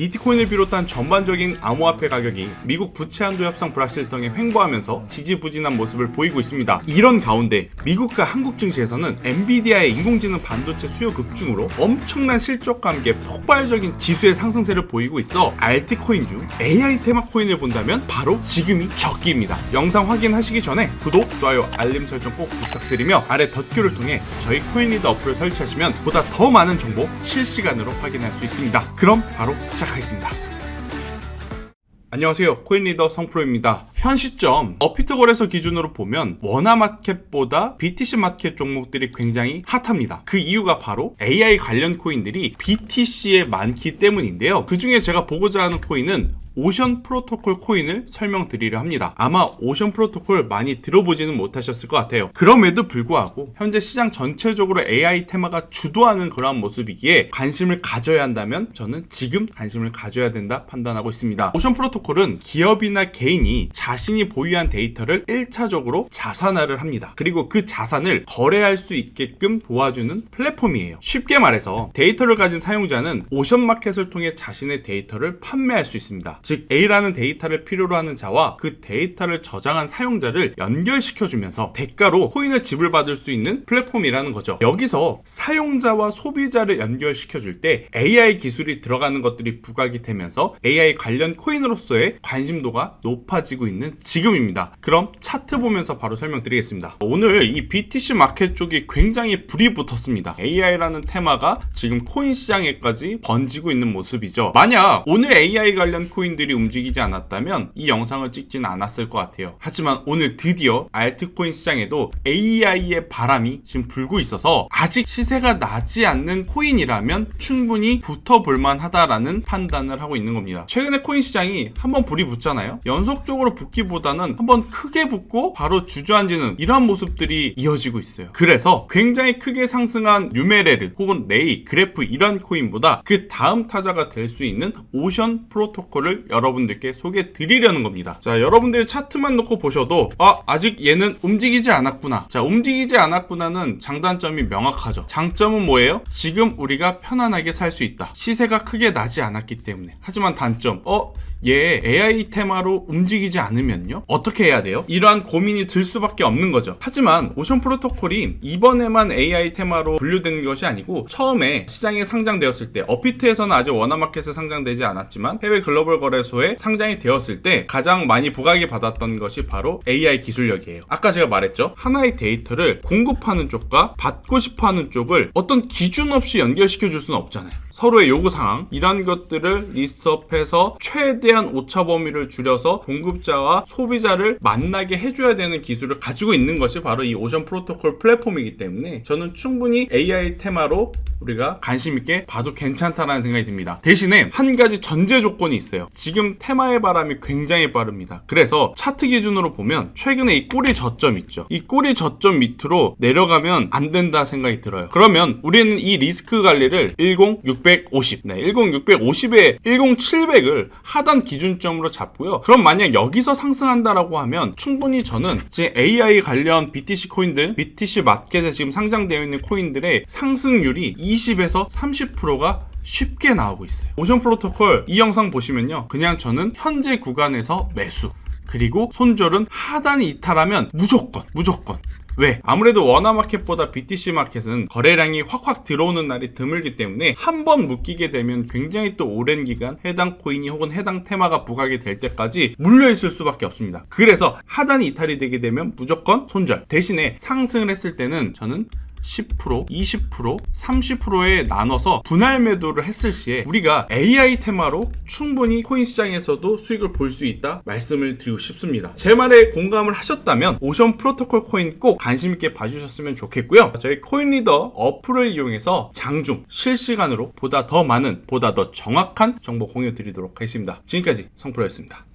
비트코인을 비롯한 전반적인 암호화폐 가격이 미국 부채 한도 협상 불확실성에 횡보하면서 지지부진한 모습을 보이고 있습니다. 이런 가운데 미국과 한국 증시에서는 엔비디아의 인공지능 반도체 수요 급증으로 엄청난 실적과 함께 폭발적인 지수의 상승세를 보이고 있어 알트코인 중 AI 테마 코인을 본다면 바로 지금이 적기입니다. 영상 확인하시기 전에 구독, 좋아요, 알림 설정 꼭 부탁드리며 아래 덧글을 통해 저희 코인리더 어플을 설치하시면 보다 더 많은 정보 실시간으로 확인할 수 있습니다. 그럼 바로 시작 하겠습니다. 안녕하세요. 코인리더 성프로입니다. 현 시점 어피트 거래소 기준으로 보면 원화 마켓보다 BTC 마켓 종목들이 굉장히 핫합니다. 그 이유가 바로 AI 관련 코인들이 BTC에 많기 때문인데요. 그 중에 제가 보고자 하는 코인은 오션 프로토콜 코인을 설명드리려 합니다. 아마 오션 프로토콜 많이 들어보지는 못하셨을 것 같아요. 그럼에도 불구하고 현재 시장 전체적으로 AI 테마가 주도하는 그러한 모습이기에 관심을 가져야 한다면 저는 지금 관심을 가져야 된다 판단하고 있습니다. 오션 프로토콜은 기업이나 개인이 자신이 보유한 데이터를 1차적으로 자산화를 합니다. 그리고 그 자산을 거래할 수 있게끔 도와주는 플랫폼이에요. 쉽게 말해서 데이터를 가진 사용자는 오션 마켓을 통해 자신의 데이터를 판매할 수 있습니다. 즉 A라는 데이터를 필요로 하는 자와 그 데이터를 저장한 사용자를 연결시켜주면서 대가로 코인을 지불받을 수 있는 플랫폼이라는 거죠. 여기서 사용자와 소비자를 연결시켜줄 때 AI 기술이 들어가는 것들이 부각이 되면서 AI 관련 코인으로서의 관심도가 높아지고 있는 지금입니다. 그럼 차트 보면서 바로 설명드리겠습니다. 오늘 이 BTC 마켓 쪽이 굉장히 불이 붙었습니다. AI라는 테마가 지금 코인 시장에까지 번지고 있는 모습이죠. 만약 오늘 AI 관련 코인 들이 움직이지 않았다면 이 영상을 찍지는 않았을 것 같아요. 하지만 오늘 드디어 알트코인 시장에도 AI의 바람이 지금 불고 있어서 아직 시세가 나지 않는 코인이라면 충분히 붙어볼 만하다라는 판단을 하고 있는 겁니다. 최근에 코인 시장이 한번 불이 붙잖아요. 연속적으로 붙기보다는 한번 크게 붙고 바로 주저앉는 이러한 모습들이 이어지고 있어요. 그래서 굉장히 크게 상승한 뉴메레르 혹은 레이, 그래프 이런 코인보다 그 다음 타자가 될 수 있는 오션 프로토콜을 여러분들께 소개해 드리려는 겁니다. 자, 여러분들이 차트만 놓고 보셔도 아, 아직 얘는 움직이지 않았구나. 자, 움직이지 않았구나는 장단점이 명확하죠. 장점은 뭐예요? 지금 우리가 편안하게 살 수 있다. 시세가 크게 나지 않았기 때문에. 하지만 단점, 어, 얘 AI 테마로 움직이지 않으면요? 어떻게 해야 돼요? 이러한 고민이 들 수밖에 없는 거죠. 하지만 오션 프로토콜이 이번에만 AI 테마로 분류되는 것이 아니고 처음에 시장에 상장되었을 때 어피트에서는 아직 원화마켓에 상장되지 않았지만 해외 글로벌 거래 소에 상장이 되었을 때 가장 많이 부각이 받았던 것이 바로 AI 기술력이에요. 아까 제가 말했죠. 하나의 데이터를 공급하는 쪽과 받고 싶어 하는 쪽을 어떤 기준 없이 연결시켜 줄 수는 없잖아요. 서로의 요구 사항 이런 것들을 리스트업해서 최대한 오차 범위를 줄여서 공급자와 소비자를 만나게 해줘야 되는 기술을 가지고 있는 것이 바로 이 오션 프로토콜 플랫폼이기 때문에 저는 충분히 AI 테마로 우리가 관심 있게 봐도 괜찮다라는 생각이 듭니다. 대신에 한 가지 전제 조건이 있어요. 지금 테마의 바람이 굉장히 빠릅니다. 그래서 차트 기준으로 보면 최근에 이 꼬리 저점 있죠. 이 꼬리 저점 밑으로 내려가면 안 된다 생각이 들어요. 그러면 우리는 이 리스크 관리를 10, 650, 네, 10, 650에 10, 700을 하단 기준점으로 잡고요. 그럼 만약 여기서 상승한다라고 하면 충분히 저는 지금 AI 관련 BTC 코인들, BTC 마켓에 지금 상장되어 있는 코인들의 상승률이 20에서 30%가 쉽게 나오고 있어요. 오션 프로토콜 이 영상 보시면요. 그냥 저는 현재 구간에서 매수. 그리고 손절은 하단이 이탈하면 무조건, 무조건. 왜? 아무래도 원화 마켓보다 BTC 마켓은 거래량이 확확 들어오는 날이 드물기 때문에 한 번 묶이게 되면 굉장히 또 오랜 기간 해당 코인이 혹은 해당 테마가 부각이 될 때까지 물려 있을 수밖에 없습니다. 그래서 하단이 이탈이 되게 되면 무조건 손절. 대신에 상승을 했을 때는 저는 10%, 20%, 30%에 나눠서 분할 매도를 했을 시에 우리가 AI 테마로 충분히 코인 시장에서도 수익을 볼 수 있다 말씀을 드리고 싶습니다. 제 말에 공감을 하셨다면 오션 프로토콜 코인 꼭 관심 있게 봐주셨으면 좋겠고요. 저희 코인 리더 어플을 이용해서 장중 실시간으로 보다 더 많은 보다 더 정확한 정보 공유 드리도록 하겠습니다. 지금까지 성프로였습니다.